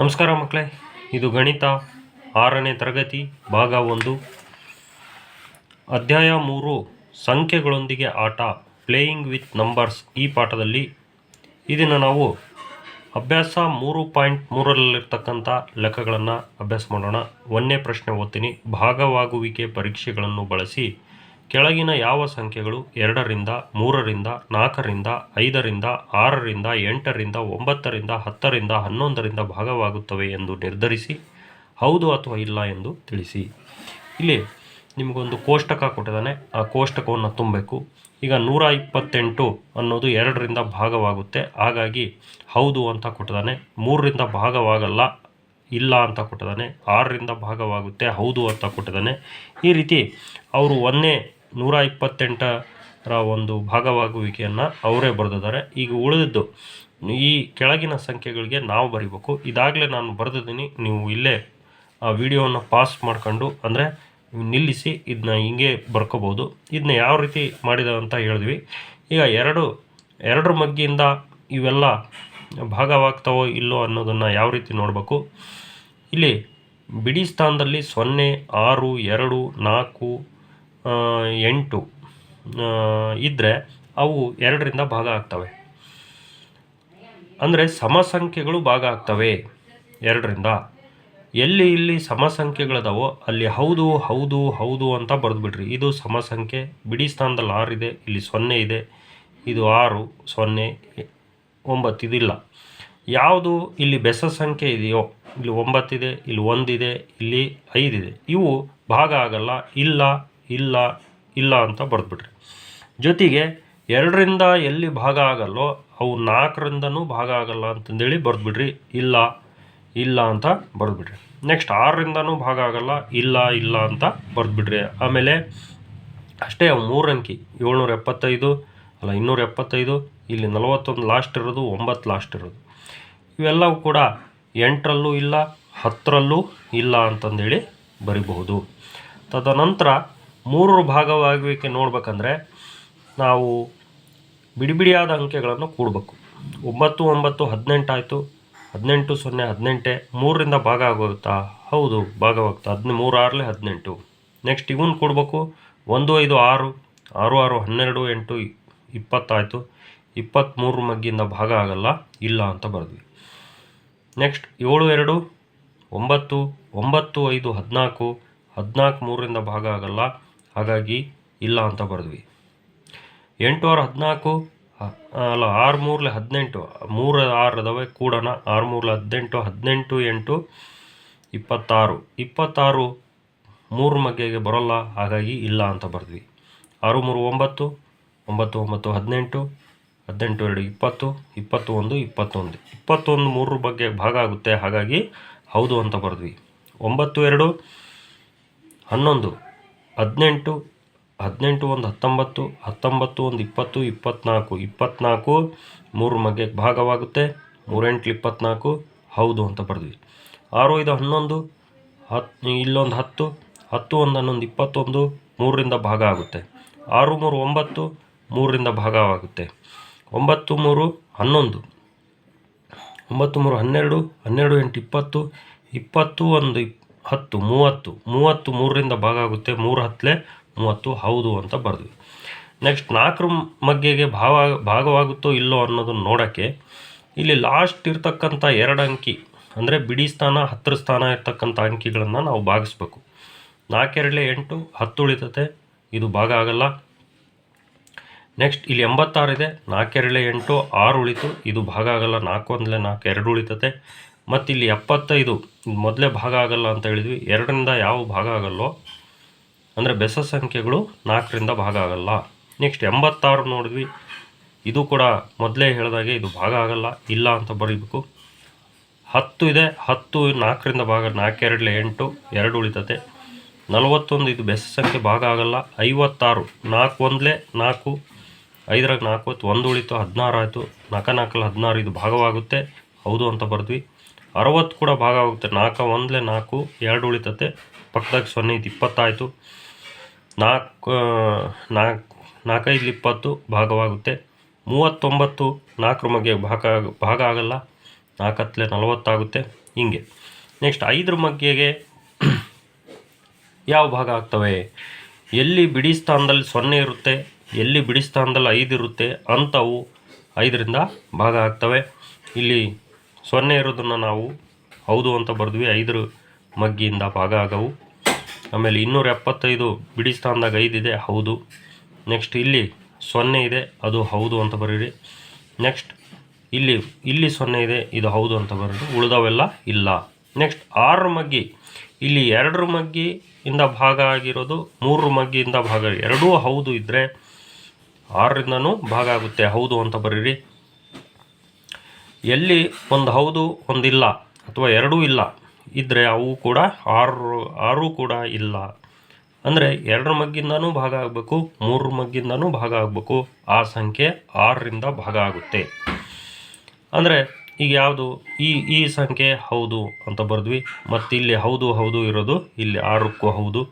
ನಮಸ್ಕಾರ ಮಕ್ಕಳೇ, ಇದು ಗಣಿತ ಆರನೇ ತರಗತಿ, ಭಾಗ ಒಂದು. ಅಧ್ಯಾಯ ಮೂರು, ಸಂಖ್ಯೆಗಳೊಂದಿಗೆ ಆಟ ಪ್ಲೇಯಿಂಗ್ ವಿತ್ ನಂಬರ್ಸ್ ಈ ಪಾಠದಲ್ಲಿ. ಇದನ್ನು ನಾವು ಅಭ್ಯಾಸ ಮೂರು ಪಾಯಿಂಟ್ ಮೂರರಲ್ಲಿರ್ತಕ್ಕಂಥ ಲೆಕ್ಕಗಳನ್ನು ಅಭ್ಯಾಸ ಮಾಡೋಣ. ಒಂದೇ ಪ್ರಶ್ನೆ ಓದ್ತೀನಿ. ಭಾಗವಾಗುವಿಕೆ ಪರೀಕ್ಷೆಗಳನ್ನು ಬಳಸಿ ಕೆಳಗಿನ ಯಾವ ಸಂಖ್ಯೆಗಳು ಎರಡರಿಂದ, ಮೂರರಿಂದ, ನಾಲ್ಕರಿಂದ, ಐದರಿಂದ, ಆರರಿಂದ, ಎಂಟರಿಂದ, ಒಂಬತ್ತರಿಂದ, ಹತ್ತರಿಂದ, ಹನ್ನೊಂದರಿಂದ ಭಾಗವಾಗುತ್ತವೆ ಎಂದು ನಿರ್ಧರಿಸಿ, ಹೌದು ಅಥವಾ ಇಲ್ಲ ಎಂದು ತಿಳಿಸಿ. ಇಲ್ಲಿ ನಿಮಗೊಂದು ಕೋಷ್ಟಕ ಕೊಟ್ಟಿದ್ದಾನೆ. ಆ ಕೋಷ್ಟಕವನ್ನು ತುಂಬಬೇಕು. ಈಗ ನೂರ ಇಪ್ಪತ್ತೆಂಟು ಅನ್ನೋದು ಎರಡರಿಂದ ಭಾಗವಾಗುತ್ತೆ. ಹಾಗಾಗಿ ಹೌದು ಅಂತ ಕೊಟ್ಟಿದ್ದಾನೆ. ಮೂರರಿಂದ ಭಾಗವಾಗಲ್ಲ, ಇಲ್ಲ ಅಂತ ಕೊಟ್ಟಿದ್ದಾನೆ. ಆರರಿಂದ ಭಾಗವಾಗುತ್ತೆ, ಹೌದು ಅಂತ ಕೊಟ್ಟಿದ್ದಾನೆ. ಈ ರೀತಿ ಅವರು ಒಂದೇ ನೂರ ಇಪ್ಪತ್ತೆಂಟರ ಒಂದು ಭಾಗವಾಗುವಿಕೆಯನ್ನು ಅವರೇ ಬರೆದಿದ್ದಾರೆ. ಈಗ ಉಳಿದಿದ್ದು ಈ ಕೆಳಗಿನ ಸಂಖ್ಯೆಗಳಿಗೆ ನಾವು ಬರಿಬೇಕು. ಇದಾಗಲೇ ನಾನು ಬರೆದಿದ್ದೀನಿ, ನೀವು ಇಲ್ಲೇ ಆ ವಿಡಿಯೋವನ್ನು ಪಾಸ್ ಮಾಡ್ಕೊಂಡು ಅಂದರೆ ನಿಲ್ಲಿಸಿ ಇದನ್ನ ಹಿಂಗೆ ಬರ್ಕೋಬೋದು. ಇದನ್ನ ಯಾವ ರೀತಿ ಮಾಡಿದ ಅಂತ ಹೇಳಿದ್ವಿ. ಈಗ ಎರಡು, ಎರಡರ ಮಗ್ಗಿಯಿಂದ ಇವೆಲ್ಲ ಭಾಗವಾಗ್ತಾವೋ ಇಲ್ಲೋ ಅನ್ನೋದನ್ನು ಯಾವ ರೀತಿ ನೋಡಬೇಕು? ಇಲ್ಲಿ ಬಿಡಿ ಸ್ಥಾನದಲ್ಲಿ ಸೊನ್ನೆ, ಆರು, ಎರಡು, ನಾಲ್ಕು ಎಂಟು. ಇದ್ದರೆ ಅವು ಎರಡರಿಂದ ಭಾಗ ಆಗ್ತವೆ. ಅಂದರೆ ಸಮಸಂಖ್ಯೆಗಳು ಭಾಗ ಆಗ್ತವೆ ಎರಡರಿಂದ. ಎಲ್ಲಿ ಇಲ್ಲಿ ಸಮಸಂಖ್ಯೆಗಳದಾವೋ ಅಲ್ಲಿ ಹೌದು ಹೌದು ಹೌದು ಅಂತ ಬರೆದ್ಬಿಡ್ರಿ ಇದು ಸಮಸಂಖ್ಯೆ, ಬಿಡಿ ಸ್ಥಾನದಲ್ಲಿ ಆರು ಇದೆ, ಇಲ್ಲಿ ಸೊನ್ನೆ ಇದೆ. ಇದು ಆರು, ಸೊನ್ನೆ, ಒಂಬತ್ತು ಇದಿಲ್ಲ. ಯಾವುದು ಇಲ್ಲಿ ಬೆಸ ಸಂಖ್ಯೆ ಇದೆಯೋ, ಇಲ್ಲಿ ಒಂಬತ್ತಿದೆ, ಇಲ್ಲಿ ಒಂದಿದೆ, ಇಲ್ಲಿ ಐದಿದೆ, ಇವು ಭಾಗ ಆಗಲ್ಲ, ಇಲ್ಲ ಇಲ್ಲ ಇಲ್ಲ ಅಂತ ಬರೆದ್ಬಿಟ್ರಿ. ಜೊತೆಗೆ ಎರಡರಿಂದ ಎಲ್ಲಿ ಭಾಗ ಆಗಲ್ಲೋ ಅವು ನಾಲ್ಕರಿಂದನೂ ಭಾಗ ಆಗಲ್ಲ ಅಂತಂದೇಳಿ ಬರೆದ್ಬಿಡ್ರಿ. ಇಲ್ಲ ಇಲ್ಲ ಅಂತ ಬರೆದ್ಬಿಡ್ರಿ. ನೆಕ್ಸ್ಟ್ ಆರರಿಂದನೂ ಭಾಗ ಆಗಲ್ಲ, ಇಲ್ಲ ಇಲ್ಲ ಅಂತ ಬರೆದ್ಬಿಡ್ರಿ. ಆಮೇಲೆ ಅಷ್ಟೇ ಅವು ಮೂರು ಅಂಕಿ, ಏಳ್ನೂರ ಎಪ್ಪತ್ತೈದು, ಅಲ್ಲ ಇನ್ನೂರ ಎಪ್ಪತ್ತೈದು, ಇಲ್ಲಿ ನಲವತ್ತೊಂದು ಲಾಸ್ಟ್ ಇರೋದು, ಒಂಬತ್ತು ಲಾಸ್ಟ್ ಇರೋದು. ಇವೆಲ್ಲವೂ ಕೂಡ ಎಂಟರಲ್ಲೂ ಇಲ್ಲ, ಹತ್ತರಲ್ಲೂ ಇಲ್ಲ ಅಂತಂದೇಳಿ ಬರಿಬಹುದು. ತದನಂತರ ಮೂರರ ಭಾಗವಾಗುವಿಕೆ ನೋಡ್ಬೇಕಂದ್ರೆ ನಾವು ಬಿಡಿ ಬಿಡಿಯಾದ ಅಂಕೆಗಳನ್ನು ಕೂಡಬೇಕು. ಒಂಬತ್ತು ಒಂಬತ್ತು, ಹದಿನೆಂಟು ಆಯಿತು. ಹದಿನೆಂಟು, ಸೊನ್ನೆ, ಹದಿನೆಂಟೆ, ಮೂರರಿಂದ ಭಾಗ ಆಗೋಗುತ್ತಾ? ಹೌದು ಭಾಗವಾಗುತ್ತಾ ಹದಿನ ಮೂರು ಆರಲೆ ಹದಿನೆಂಟು. ನೆಕ್ಸ್ಟ್ ಇವನ್ ಕೊಡಬೇಕು. ಒಂದು, ಐದು, ಆರು. ಆರು ಆರು, ಹನ್ನೆರಡು, ಎಂಟು ಇಪ್ಪತ್ತಾಯಿತು. ಇಪ್ಪತ್ತ್ಮೂರು ಮಗ್ಗಿಂದ ಭಾಗ ಆಗಲ್ಲ, ಇಲ್ಲ ಅಂತ ಬರೆದ್ವಿ. ನೆಕ್ಸ್ಟ್ ಏಳು, ಎರಡು, ಒಂಬತ್ತು ಒಂಬತ್ತು, ಐದು, ಹದಿನಾಲ್ಕು ಹದಿನಾಲ್ಕು, ಮೂರರಿಂದ ಭಾಗ ಆಗಲ್ಲ. ಹಾಗಾಗಿ ಇಲ್ಲ ಅಂತ ಬರೆದ್ವಿ. ಎಂಟು ಆರು ಹದಿನಾಲ್ಕು ಅಲ್ಲ, ಆರು ಮೂರಲೆ ಹದಿನೆಂಟು, ಮೂರು ಆರು ಅದಾವೆ ಕೂಡೋಣ ಆರು ಮೂರಲೆ ಹದಿನೆಂಟು ಹದಿನೆಂಟು ಎಂಟು, ಇಪ್ಪತ್ತಾರು ಇಪ್ಪತ್ತಾರು ಮೂರು ಮಗ್ಗೆಗೆ ಬರೋಲ್ಲ, ಹಾಗಾಗಿ ಇಲ್ಲ ಅಂತ ಬರೆದ್ವಿ. ಆರು ಮೂರು ಒಂಬತ್ತು ಒಂಬತ್ತು ಒಂಬತ್ತು ಹದಿನೆಂಟು ಹದಿನೆಂಟು ಎರಡು ಇಪ್ಪತ್ತು ಇಪ್ಪತ್ತು ಒಂದು ಇಪ್ಪತ್ತೊಂದು. ಇಪ್ಪತ್ತೊಂದು ಮೂರರ ಬಗ್ಗೆ ಭಾಗ ಆಗುತ್ತೆ, ಹಾಗಾಗಿ ಹೌದು ಅಂತ ಬರೆದ್ವಿ. ಒಂಬತ್ತು ಎರಡು, ಹನ್ನೊಂದು ಹದಿನೆಂಟು ಹದಿನೆಂಟು ಒಂದು ಹತ್ತೊಂಬತ್ತು ಹತ್ತೊಂಬತ್ತು ಒಂದು ಇಪ್ಪತ್ತು ಇಪ್ಪತ್ತ್ನಾಲ್ಕು ಇಪ್ಪತ್ತ್ನಾಲ್ಕು ಮೂರು ಮಗ್ಗೆ ಭಾಗವಾಗುತ್ತೆ. ಮೂರೆಂಟ್ಲು ಇಪ್ಪತ್ತ್ನಾಲ್ಕು ಹೌದು ಅಂತ ಬರೆದ್ವಿ. ಆರು ಐದು ಹನ್ನೊಂದು ಹತ್ತು ಇಲ್ಲೊಂದು ಹತ್ತು ಹತ್ತು ಒಂದು ಹನ್ನೊಂದು ಇಪ್ಪತ್ತೊಂದು, ಮೂರರಿಂದ ಭಾಗ ಆಗುತ್ತೆ. ಆರು ಮೂರು ಒಂಬತ್ತು, ಮೂರರಿಂದ ಭಾಗವಾಗುತ್ತೆ. ಒಂಬತ್ತು ಮೂರು ಹನ್ನೊಂದು, ಒಂಬತ್ತು ಮೂರು ಹನ್ನೆರಡು ಹನ್ನೆರಡು ಎಂಟು ಇಪ್ಪತ್ತು ಇಪ್ಪತ್ತು ಒಂದು ಇಪ್ ಹತ್ತು, ಮೂವತ್ತು ಮೂವತ್ತು, ಮೂರರಿಂದ ಭಾಗ ಆಗುತ್ತೆ. ಮೂರು ಹತ್ತಲೆ, ಮೂವತ್ತು, ಹೌದು ಅಂತ ಬರೆದ್ವಿ. ನೆಕ್ಸ್ಟ್ ನಾಲ್ಕರ ಮಗ್ಗೆಗೆ ಭಾವ, ಭಾಗವಾಗುತ್ತೋ ಇಲ್ಲೋ ಅನ್ನೋದನ್ನು ನೋಡೋಕ್ಕೆ ಇಲ್ಲಿ ಲಾಸ್ಟ್ ಇರ್ತಕ್ಕಂಥ ಎರಡು ಅಂಕಿ, ಅಂದರೆ ಬಿಡಿ ಸ್ಥಾನ, ಹತ್ತರ ಸ್ಥಾನ ಇರ್ತಕ್ಕಂಥ ಅಂಕಿಗಳನ್ನು ನಾವು ಭಾಗಿಸ್ಬೇಕು. ನಾಲ್ಕೆರಡಲೆ ಎಂಟು, ಹತ್ತು ಉಳಿತತೆ, ಇದು ಭಾಗ ಆಗಲ್ಲ. ನೆಕ್ಸ್ಟ್ ಇಲ್ಲಿ ಎಂಬತ್ತಾರು ಇದೆ ನಾಲ್ಕೆರಡಲೆ ಎಂಟು, ಆರು ಉಳಿತು, ಇದು ಭಾಗ ಆಗಲ್ಲ. ನಾಲ್ಕು ಒಂದಲೇ ನಾಲ್ಕು, ಎರಡು ಉಳಿತತೆ. ಮತ್ತು ಇಲ್ಲಿ ಎಪ್ಪತ್ತೈದು ಮೊದಲೇ ಭಾಗ ಆಗಲ್ಲ ಅಂತ ಹೇಳಿದ್ವಿ. ಎರಡರಿಂದ ಯಾವ ಭಾಗ ಆಗಲ್ಲೋ ಅಂದರೆ ಬೆಸ ಸಂಖ್ಯೆಗಳು ನಾಲ್ಕರಿಂದ ಭಾಗ ಆಗಲ್ಲ. ನೆಕ್ಸ್ಟ್ ಎಂಬತ್ತಾರು ನೋಡಿದ್ವಿ. ಇದು ಕೂಡ ಮೊದಲೇ ಹೇಳಿದಾಗೆ ಇದು ಭಾಗ ಆಗಲ್ಲ, ಇಲ್ಲ ಅಂತ ಬರೀಬೇಕು. ಹತ್ತು ಇದೆ. ಹತ್ತು ನಾಲ್ಕರಿಂದ ಭಾಗ ನಾಲ್ಕೆರಡಲೆ ಎಂಟು, ಎರಡು ಉಳಿತತೆ. ನಲವತ್ತೊಂದು ಇದು ಬೆಸ ಸಂಖ್ಯೆ ಭಾಗ ಆಗಲ್ಲ. ಐವತ್ತಾರು ನಾಲ್ಕು ಒಂದಲೇ ನಾಲ್ಕು. ಐದರಾಗ ನಾಲ್ಕು ಹೊತ್ತು ಒಂದು ಉಳಿತು, ಹದಿನಾರು ಆಯಿತು. ನಾಲ್ಕು ನಾಲ್ಕಲ್ಲಿ ಹದಿನಾರು ಇದು ಭಾಗವಾಗುತ್ತೆ. ಹೌದು ಅಂತ ಬರೆದ್ವಿ. ಅರವತ್ತು ಕೂಡ ಭಾಗ ಆಗುತ್ತೆ. ನಾಲ್ಕು, ಒಂದಲೇ ನಾಲ್ಕು, ಎರಡು ಉಳಿತತೆ. ಪಕ್ಕದಾಗ ಸೊನ್ನೆ ಇದು ಇಪ್ಪತ್ತಾಯಿತು. ನಾಲ್ಕು ನಾಲ್ಕು ನಾಲ್ಕೈದು ಇಪ್ಪತ್ತು ಭಾಗವಾಗುತ್ತೆ. ಮೂವತ್ತೊಂಬತ್ತು ನಾಲ್ಕರ ಮಗ್ಗೆ ಭಾಗ ಭಾಗ ಆಗಲ್ಲ. ನಾಲ್ಕತ್ತಲೆ ನಲವತ್ತಾಗುತ್ತೆ. ಹೀಗೆ. ನೆಕ್ಸ್ಟ್ ಐದರ ಮಗ್ಗೆಗೆ ಯಾವ ಭಾಗ ಆಗ್ತವೆ? ಎಲ್ಲಿ ಬಿಡಿ ಸ್ಥಾನದಲ್ಲಿ ಸೊನ್ನೆ ಇರುತ್ತೆ, ಎಲ್ಲಿ ಬಿಡಿ ಸ್ಥಾನದಲ್ಲಿ ಐದು ಇರುತ್ತೆ ಅಂಥವು ಐದರಿಂದ ಭಾಗ ಆಗ್ತವೆ. ಇಲ್ಲಿ ಸೊನ್ನೆ ಇರೋದನ್ನು ನಾವು, ಹೌದು ಅಂತ ಬರೆದ್ವಿ, ಐದರ ಮಗ್ಗಿಯಿಂದ ಭಾಗ ಆಗವು. ಆಮೇಲೆ ಇನ್ನೂರ ಎಪ್ಪತ್ತೈದು ಬಿಡಿ ಸ್ಥಾನದಾಗ ಐದಿದೆ ಹೌದು ನೆಕ್ಸ್ಟ್ ಇಲ್ಲಿ ಸೊನ್ನೆ ಇದೆ, ಅದು ಹೌದು ಅಂತ ಬರೀರಿ. ನೆಕ್ಸ್ಟ್ ಇಲ್ಲಿ ಇಲ್ಲಿ ಸೊನ್ನೆ ಇದೆ, ಇದು ಹೌದು ಅಂತ ಬರೀರಿ. ಉಳಿದವೆಲ್ಲ ಇಲ್ಲ. ನೆಕ್ಸ್ಟ್ ಆರರ ಮಗ್ಗಿ, ಇಲ್ಲಿ ಎರಡರ ಮಗ್ಗಿ ಇಂದ ಭಾಗ ಆಗಿರೋದು, ಮೂರರ ಮಗ್ಗಿಯಿಂದ ಭಾಗ. ಎರಡೂ ಹೌದು ಇದ್ದರೆ ಆರರಿಂದನೂ ಭಾಗ ಆಗುತ್ತೆ, ಹೌದು ಅಂತ ಬರೀರಿ. ಎಲ್ಲಿ ಒಂದು ಹೌದು, ಒಂದಿಲ್ಲ ಅಥವಾ ಎರಡೂ ಇಲ್ಲ ಇದ್ದರೆ ಅವು ಕೂಡ ಆರು ಆರು ಕೂಡ ಇಲ್ಲ. ಅಂದರೆ ಎರಡರ ಮಗ್ಗಿಂದನೂ ಭಾಗ ಆಗಬೇಕು, ಮೂರರ ಮಗ್ಗಿಂದನೂ ಭಾಗ ಆಗಬೇಕು. ಆ ಸಂಖ್ಯೆ ಆರರಿಂದ ಭಾಗ ಆಗುತ್ತೆ. ಅಂದರೆ ಈಗ ಯಾವುದು? ಈ ಈ ಸಂಖ್ಯೆ ಹೌದು ಅಂತ ಬರೆದ್ವಿ. ಮತ್ತು ಇಲ್ಲಿ ಹೌದು ಹೌದು ಇರೋದು, ಇಲ್ಲಿ ಆರಕ್ಕೂ ಹೌದು.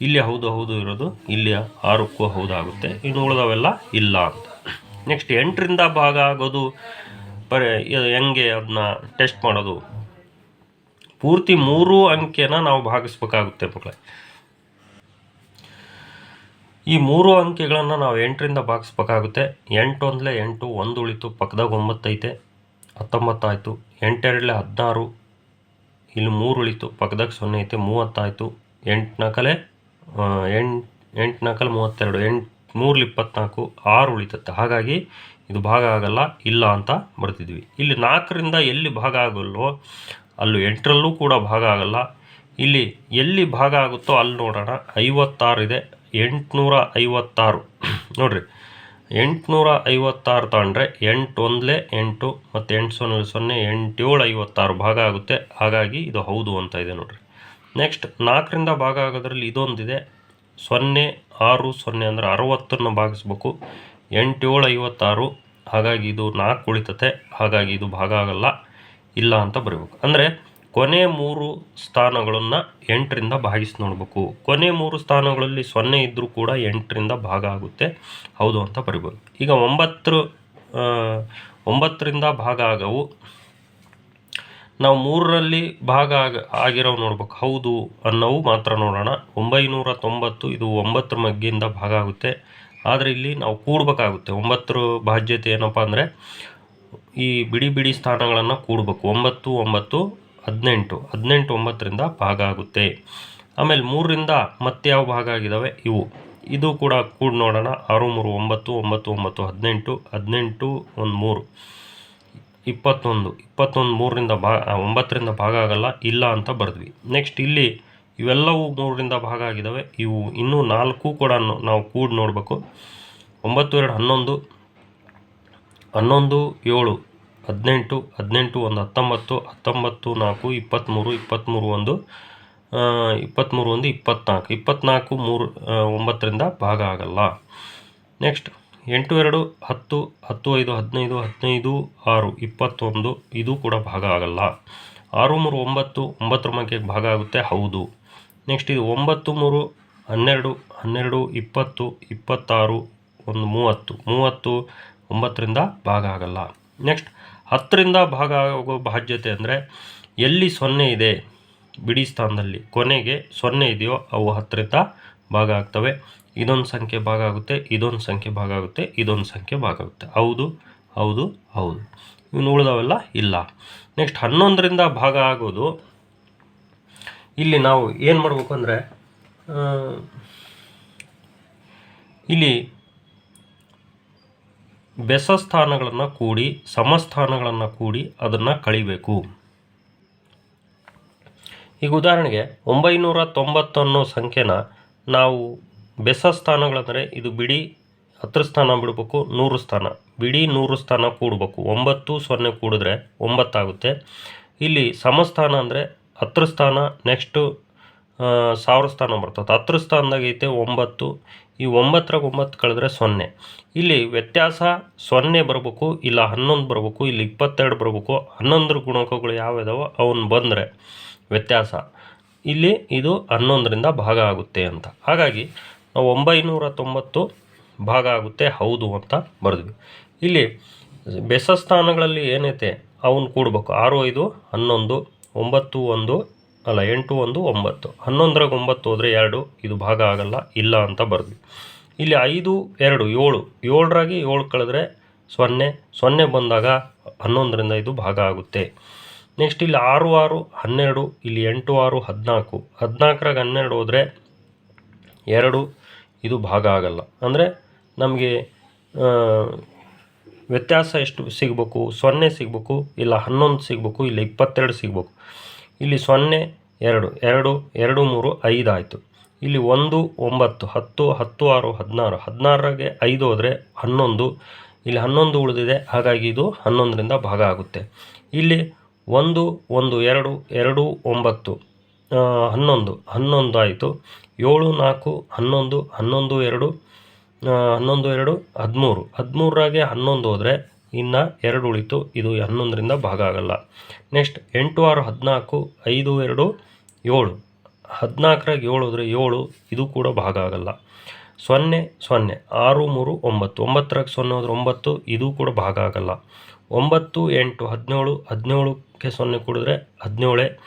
ಇಲ್ಲಿ ಹೌದು ಹೌದು ಇರೋದು, ಇಲ್ಲಿ ಆರಕ್ಕೂ ಹೌದಾಗುತ್ತೆ. ಇನ್ನು ಉಳಿದವೆಲ್ಲ ಇಲ್ಲ ಅಂತ. ನೆಕ್ಸ್ಟ್ ಎಂಟರಿಂದ ಭಾಗ ಆಗೋದು. ಬರೀ ಹೆಂಗೆ ಅದನ್ನ ಟೆಸ್ಟ್ ಮಾಡೋದು? ಪೂರ್ತಿ ಮೂರು ಅಂಕೆನ ನಾವು ಭಾಗಿಸ್ಬೇಕಾಗುತ್ತೆ ಮಕ್ಕಳೇ. ಈ ಮೂರು ಅಂಕೆಗಳನ್ನು ನಾವು ಎಂಟರಿಂದ ಭಾಗಿಸ್ಬೇಕಾಗುತ್ತೆ. ಎಂಟು ಒಂದಲೇ ಎಂಟು ಒಂದು ಉಳಿತು ಪಕ್ಕದಾಗ ಒಂಬತ್ತೈತೆ ಹತ್ತೊಂಬತ್ತಾಯಿತು ಎಂಟೆರಡಲೆ ಹದಿನಾರು, ಇಲ್ಲಿ ಮೂರು ಉಳಿತು ಪಕ್ಕದಾಗ ಸೊನ್ನೆ ಐತೆ ಮೂವತ್ತಾಯಿತು ಎಂಟು ನಾಲ್ಕಲೆ ಎಂಟು ಎಂಟು ನಾಲ್ಕಲ್ಲಿ ಮೂವತ್ತೆರಡು, ಎಂಟು ಮೂರಲ್ಲಿ ಇಪ್ಪತ್ತ್ನಾಲ್ಕು ಆರು ಉಳಿತತ್ತೆ ಹಾಗಾಗಿ ಇದು ಭಾಗ ಆಗಲ್ಲ, ಇಲ್ಲ ಅಂತ ಬರ್ತಿದ್ವಿ. ಇಲ್ಲಿ ನಾಲ್ಕರಿಂದ ಎಲ್ಲಿ ಭಾಗ ಆಗಲ್ಲೋ ಅಲ್ಲೂ ಎಂಟರಲ್ಲೂ ಕೂಡ ಭಾಗ ಆಗಲ್ಲ. ಇಲ್ಲಿ ಎಲ್ಲಿ ಭಾಗ ಆಗುತ್ತೋ ಅಲ್ಲಿ ನೋಡೋಣ. ಐವತ್ತಾರು ಇದೆ. ಎಂಟುನೂರ ಐವತ್ತಾರು. ನೋಡಿರಿ. ಎಂಟುನೂರ ಐವತ್ತಾರು ತಗೊಂಡ್ರೆ ಎಂಟು ಒಂದಲೇ ಎಂಟು, ಮತ್ತು ಎಂಟು ಸೊನ್ನೆ ಸೊನ್ನೆ ಎಂಟೇಳು ಐವತ್ತಾರು ಭಾಗ ಆಗುತ್ತೆ. ಹಾಗಾಗಿ ಇದು ಹೌದು ಅಂತ ಇದೆ ನೋಡಿರಿ. ನೆಕ್ಸ್ಟ್ ನಾಲ್ಕರಿಂದ ಭಾಗ ಆಗೋದ್ರಲ್ಲಿ ಇದೊಂದಿದೆ. ಸೊನ್ನೆ ಆರು ಸೊನ್ನೆ ಅಂದರೆ ಅರವತ್ತನ್ನು ಭಾಗಿಸ್ಬೇಕು. ಎಂಟೇಳು ಐವತ್ತಾರು. ಹಾಗಾಗಿ ಇದು ನಾಲ್ಕು ಉಳಿತತೆ. ಹಾಗಾಗಿ ಇದು ಭಾಗ ಆಗಲ್ಲ. ಇಲ್ಲ ಅಂತ ಬರೀಬೇಕು. ಅಂದರೆ ಕೊನೆ ಮೂರು ಸ್ಥಾನಗಳನ್ನು ಎಂಟರಿಂದ ಭಾಗಿಸಿ ನೋಡಬೇಕು. ಕೊನೆ ಮೂರು ಸ್ಥಾನಗಳಲ್ಲಿ ಸೊನ್ನೆ ಇದ್ದರೂ ಕೂಡ ಎಂಟರಿಂದ ಭಾಗ ಆಗುತ್ತೆ. ಹೌದು ಅಂತ ಬರಿಬೋದು. ಈಗ ಒಂಬತ್ತರ ಒಂಬತ್ತರಿಂದ ಭಾಗ ಆಗವು. ನಾವು ಮೂರರಲ್ಲಿ ಭಾಗ ಆಗ ಆಗಿರೋ ನೋಡ್ಬೇಕು. ಹೌದು ಅನ್ನೋವು ಮಾತ್ರ ನೋಡೋಣ. ಒಂಬೈನೂರ ತೊಂಬತ್ತು, ಇದು ಒಂಬತ್ತರ ಮಗ್ಗಿಯಿಂದ ಭಾಗ ಆಗುತ್ತೆ. ಆದರೆ ಇಲ್ಲಿ ನಾವು ಕೂಡಬೇಕಾಗುತ್ತೆ. ಒಂಬತ್ತರ ಬಾಧ್ಯತೆ ಏನಪ್ಪ ಅಂದರೆ ಈ ಬಿಡಿ ಬಿಡಿ ಸ್ಥಾನಗಳನ್ನು ಕೂಡಬೇಕು. ಒಂಬತ್ತು ಒಂಬತ್ತು, ಹದಿನೆಂಟು. ಹದಿನೆಂಟು, ಒಂಬತ್ತರಿಂದ ಭಾಗ ಆಗುತ್ತೆ. ಆಮೇಲೆ ಮೂರರಿಂದ ಮತ್ತೆ ಯಾವ ಭಾಗ ಆಗಿದ್ದಾವೆ ಇವು. ಇದು ಕೂಡ ಕೂಡ ನೋಡೋಣ. ಆರು, ಮೂರು, ಒಂಬತ್ತು ಒಂಬತ್ತು ಒಂಬತ್ತು, ಹದಿನೆಂಟು ಹದಿನೆಂಟು, ಒಂದು ಮೂರು. ಇಪ್ಪತ್ತೊಂದು. ಇಪ್ಪತ್ತೊಂದು, ಮೂರರಿಂದ ಭಾ ಒಂಬತ್ತರಿಂದ ಭಾಗ ಆಗಲ್ಲ, ಇಲ್ಲ ಅಂತ ಬರೆದ್ವಿ. ನೆಕ್ಸ್ಟ್ ಇಲ್ಲಿ ಇವೆಲ್ಲವೂ ಮೂರರಿಂದ ಭಾಗ ಆಗಿದ್ದಾವೆ ಇವು ಇನ್ನೂ ನಾಲ್ಕು ಕೂಡ ನಾವು ಕೂಡಿ ನೋಡಬೇಕು. ಒಂಬತ್ತು, ಎರಡು, ಹನ್ನೊಂದು ಹನ್ನೊಂದು, ಏಳು, ಹದಿನೆಂಟು ಹದಿನೆಂಟು, ಒಂದು, ಹತ್ತೊಂಬತ್ತು ಹತ್ತೊಂಬತ್ತು, ನಾಲ್ಕು ಇಪ್ಪತ್ತ್ಮೂರು ಇಪ್ಪತ್ತ್ಮೂರು ಒಂದು ಇಪ್ಪತ್ತ್ಮೂರು ಒಂದು, ಇಪ್ಪತ್ನಾಲ್ಕು. ಇಪ್ಪತ್ನಾಲ್ಕು, ಮೂರು ಒಂಬತ್ತರಿಂದ ಭಾಗ ಆಗಲ್ಲ. ನೆಕ್ಸ್ಟ್, ಎಂಟು, ಎರಡು, ಹತ್ತು ಹತ್ತು, ಐದು, ಹದಿನೈದು ಹದಿನೈದು, ಆರು, ಇಪ್ಪತ್ತೊಂದು, ಇದು ಕೂಡ ಭಾಗ ಆಗಲ್ಲ. ಆರು ಮೂರು ಒಂಬತ್ತು, ಒಂಬತ್ತರ ಮಂಕೆಗೆ ಭಾಗ ಆಗುತ್ತೆ. ಹೌದು. ನೆಕ್ಸ್ಟ್ ಇದು ಒಂಬತ್ತು ಮೂರು ಹನ್ನೆರಡು ಹನ್ನೆರಡು, ಇಪ್ಪತ್ತು, ಇಪ್ಪತ್ತಾರು, ಒಂದು ಮೂವತ್ತು. ಮೂವತ್ತು ಒಂಬತ್ತರಿಂದ ಭಾಗ ಆಗಲ್ಲ. ನೆಕ್ಸ್ಟ್, ಹತ್ತರಿಂದ ಭಾಗ ಆಗೋ ಬಾಧ್ಯತೆ ಅಂದರೆ ಎಲ್ಲಿ ಸೊನ್ನೆ ಇದೆ ಬಿಡಿ ಸ್ಥಾನದಲ್ಲಿ, ಕೊನೆಗೆ ಸೊನ್ನೆ ಇದೆಯೋ ಅವು ಹತ್ತರಿಂದ ಭಾಗ ಆಗ್ತವೆ. ಇದೊಂದು ಸಂಖ್ಯೆ ಭಾಗ ಆಗುತ್ತೆ, ಇದೊಂದು ಸಂಖ್ಯೆ ಭಾಗ ಆಗುತ್ತೆ, ಇದೊಂದು ಸಂಖ್ಯೆ ಭಾಗ ಆಗುತ್ತೆ. ಹೌದು ಹೌದು ಹೌದು. ಇನ್ನು ಉಳಿದವೆಲ್ಲ ಇಲ್ಲ. ನೆಕ್ಸ್ಟ್, ಹನ್ನೊಂದರಿಂದ ಭಾಗ ಆಗೋದು ಇಲ್ಲಿ ನಾವು ಏನು ಮಾಡಬೇಕು ಅಂದರೆ ಇಲ್ಲಿ ಬೆಸ ಸ್ಥಾನಗಳನ್ನು ಕೂಡಿ, ಸಮಸ್ಥಾನಗಳನ್ನು ಕೂಡಿ ಅದನ್ನು ಕಳಿಬೇಕು. ಈಗ ಉದಾಹರಣೆಗೆ ಒಂಬೈನೂರ ತೊಂಬತ್ತನ್ನೋ ಸಂಖ್ಯೆನ ನಾವು ಬೆಸ ಸ್ಥಾನಗಳಂದರೆ ಇದು ಬಿಡಿ ಹತ್ತು ಸ್ಥಾನ ಬಿಡಬೇಕು, ನೂರು ಸ್ಥಾನ. ಬಿಡಿ, ನೂರು ಸ್ಥಾನ ಕೂಡಬೇಕು. ಒಂಬತ್ತು, ಸೊನ್ನೆ ಕೂಡಿದ್ರೆ ಒಂಬತ್ತಾಗುತ್ತೆ. ಇಲ್ಲಿ ಸಮಸ್ಥಾನ ಅಂದರೆ ಹತ್ತರ ಸ್ಥಾನ ನೆಕ್ಸ್ಟು ಸಾವಿರ ಸ್ಥಾನ ಬರ್ತದೆ. ಹತ್ತರ ಸ್ಥಾನದಾಗೈತೆ ಒಂಬತ್ತು. ಈ ಒಂಬತ್ತರಾಗ ಒಂಬತ್ತು ಕಳೆದ್ರೆ ಸೊನ್ನೆ. ಇಲ್ಲಿ ವ್ಯತ್ಯಾಸ ಸೊನ್ನೆ ಬರಬೇಕು, ಇಲ್ಲ ಹನ್ನೊಂದು ಬರಬೇಕು, ಇಲ್ಲಿ ಇಪ್ಪತ್ತೆರಡು ಬರಬೇಕು, ಹನ್ನೊಂದರ ಗುಣಕಗಳು ಯಾವ್ಯಾವ ಅವನು ಬಂದರೆ ವ್ಯತ್ಯಾಸ. ಇಲ್ಲಿ ಇದು ಹನ್ನೊಂದರಿಂದ ಭಾಗ ಆಗುತ್ತೆ ಅಂತ. ಹಾಗಾಗಿ ನಾವು ಒಂಬೈನೂರ ತೊಂಬತ್ತು ಭಾಗ ಆಗುತ್ತೆ, ಹೌದು ಅಂತ ಬರೆದ್ವಿ. ಇಲ್ಲಿ ಬೆಸ ಸ್ಥಾನಗಳಲ್ಲಿ ಏನೈತೆ, ಅವನು ಕೂಡಬೇಕು. ಆರು ಐದು, ಹನ್ನೊಂದು ಒಂಬತ್ತು ಒಂದು, ಅಲ್ಲ, ಎಂಟು ಒಂದು ಒಂಬತ್ತು. ಹನ್ನೊಂದರಾಗ ಒಂಬತ್ತು ಹೋದರೆ ಎರಡು, ಇದು ಭಾಗ ಆಗಲ್ಲ, ಇಲ್ಲ ಅಂತ ಬರೆದ್ವಿ ಇಲ್ಲಿ ಐದು, ಎರಡು, ಏಳು. ಏಳರಾಗಿ ಏಳು ಕಳೆದ್ರೆ ಸೊನ್ನೆ. ಸೊನ್ನೆ ಬಂದಾಗ ಹನ್ನೊಂದರಿಂದ ಇದು ಭಾಗ ಆಗುತ್ತೆ. ನೆಕ್ಸ್ಟ್ ಇಲ್ಲಿ ಆರು ಆರು, ಹನ್ನೆರಡು, ಇಲ್ಲಿ ಎಂಟು ಆರು, ಹದಿನಾಲ್ಕು. ಹದಿನಾಲ್ಕರಾಗ ಹನ್ನೆರಡು ಹೋದರೆ ಎರಡು, ಇದು ಭಾಗ ಆಗಲ್ಲ. ಅಂದರೆ ನಮಗೆ ವ್ಯತ್ಯಾಸ ಎಷ್ಟು ಸಿಗಬೇಕು? ಸೊನ್ನೆ ಸಿಗಬೇಕು, ಇಲ್ಲ ಹನ್ನೊಂದು ಸಿಗಬೇಕು, ಇಲ್ಲ ಇಪ್ಪತ್ತೆರಡು ಸಿಗಬೇಕು. ಇಲ್ಲಿ ಸೊನ್ನೆ, ಎರಡು ಎರಡು ಎರಡು, ಮೂರು, ಐದು ಆಯಿತು. ಇಲ್ಲಿ ಒಂದು, ಒಂಬತ್ತು, ಹತ್ತು ಹತ್ತು, ಆರು, ಹದಿನಾರು. ಹದಿನಾರರಾಗೆ ಐದು ಹೋದರೆ ಹನ್ನೊಂದು. ಇಲ್ಲಿ ಹನ್ನೊಂದು ಉಳಿದಿದೆ, ಹಾಗಾಗಿ ಇದು ಹನ್ನೊಂದರಿಂದ ಭಾಗ ಆಗುತ್ತೆ. ಇಲ್ಲಿ ಒಂದು ಒಂದು, ಎರಡು ಎರಡು, ಒಂಬತ್ತು ಹನ್ನೊಂದು. ಹನ್ನೊಂದು ಆಯಿತು. ಏಳು, ನಾಲ್ಕು, ಹನ್ನೊಂದು ಹನ್ನೊಂದು, ಎರಡು ಹನ್ನೊಂದು, ಎರಡು, ಹದಿಮೂರು. ಹದಿಮೂರಾಗೆ ಹನ್ನೊಂದು ಹೋದರೆ ಇನ್ನು ಎರಡು ಉಳಿತು. ಇದು ಹನ್ನೊಂದರಿಂದ ಭಾಗ ಆಗಲ್ಲ. ನೆಕ್ಸ್ಟ್, ಎಂಟು, ಆರು, ಹದಿನಾಲ್ಕು, ಐದು, ಎರಡು, ಏಳು. ಹದಿನಾಲ್ಕರಾಗ ಏಳು ಹೋದರೆ ಏಳು, ಇದು ಕೂಡ ಭಾಗ ಆಗಲ್ಲ. ಸೊನ್ನೆ ಸೊನ್ನೆ. ಆರು, ಮೂರು, ಒಂಬತ್ತು. ಒಂಬತ್ತರಾಗ ಸೊನ್ನೆ ಹೋದರೆ ಒಂಬತ್ತು, ಇದು ಕೂಡ ಭಾಗ ಆಗಲ್ಲ. ಒಂಬತ್ತು, ಎಂಟು, ಹದಿನೇಳು. ಹದಿನೇಳಕ್ಕೆ ಸೊನ್ನೆ ಕೂಡಿದ್ರೆ ಹದಿನೇಳೆ.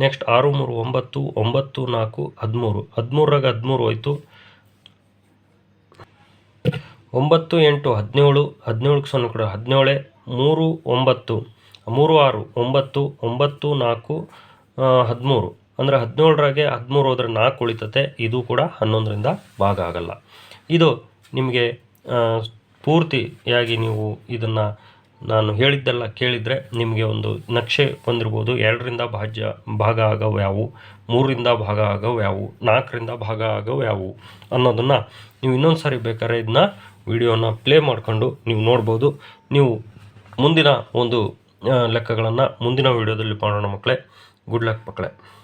ನೆಕ್ಸ್ಟ್, ಆರು, ಮೂರು, ಒಂಬತ್ತು ಒಂಬತ್ತು, ನಾಲ್ಕು, ಹದಿಮೂರು. ಹದಿಮೂರಾಗ ಹದಿಮೂರು ಹೋಯ್ತು. ಒಂಬತ್ತು, ಎಂಟು, ಹದಿನೇಳು ಹದಿನೇಳಕ್ಕೆ ಸೊನ್ನೆ ಕೂಡ, ಹದಿನೇಳೆ, ಮೂರು, ಒಂಬತ್ತು, ಮೂರು, ಆರು, ಒಂಬತ್ತು ಒಂಬತ್ತು, ನಾಲ್ಕು ಹದಿಮೂರು. ಅಂದರೆ ಹದಿನೇಳರಾಗೆ ಹದಿಮೂರು ಹೋದರೆ ನಾಲ್ಕು ಉಳಿತತೆ, ಇದು ಕೂಡ ಹನ್ನೊಂದರಿಂದ ಭಾಗ ಆಗಲ್ಲ. ಇದು ನಿಮಗೆ ಪೂರ್ತಿಯಾಗಿ ನೀವು ಇದನ್ನು ನಾನು ಹೇಳಿದ್ದೆಲ್ಲ ಕೇಳಿದರೆ ನಿಮಗೆ ಒಂದು ನಕ್ಷೆ ಬಂದಿರ್ಬೋದು ಎರಡರಿಂದ ಭಾಜ್ಯ ಭಾಗ ಆಗವು ಯಾವುವು ಮೂರರಿಂದ ಭಾಗ ಆಗವು ಯಾವುವು ನಾಲ್ಕರಿಂದ ಭಾಗ ಆಗವು ಯಾವುವು ಅನ್ನೋದನ್ನು ನೀವು ಇನ್ನೊಂದು ಸಾರಿ ಬೇಕಾದ್ರೆ ಇದನ್ನ ವಿಡಿಯೋನ ಪ್ಲೇ ಮಾಡಿಕೊಂಡು ನೀವು ನೋಡ್ಬೋದು. ನೀವು ಮುಂದಿನ ಒಂದು ಲೆಕ್ಕಗಳನ್ನು ಮುಂದಿನ ವಿಡಿಯೋದಲ್ಲಿ ಮಾಡೋಣ ಮಕ್ಕಳೇ. ಗುಡ್ ಲಕ್ ಮಕ್ಕಳೇ.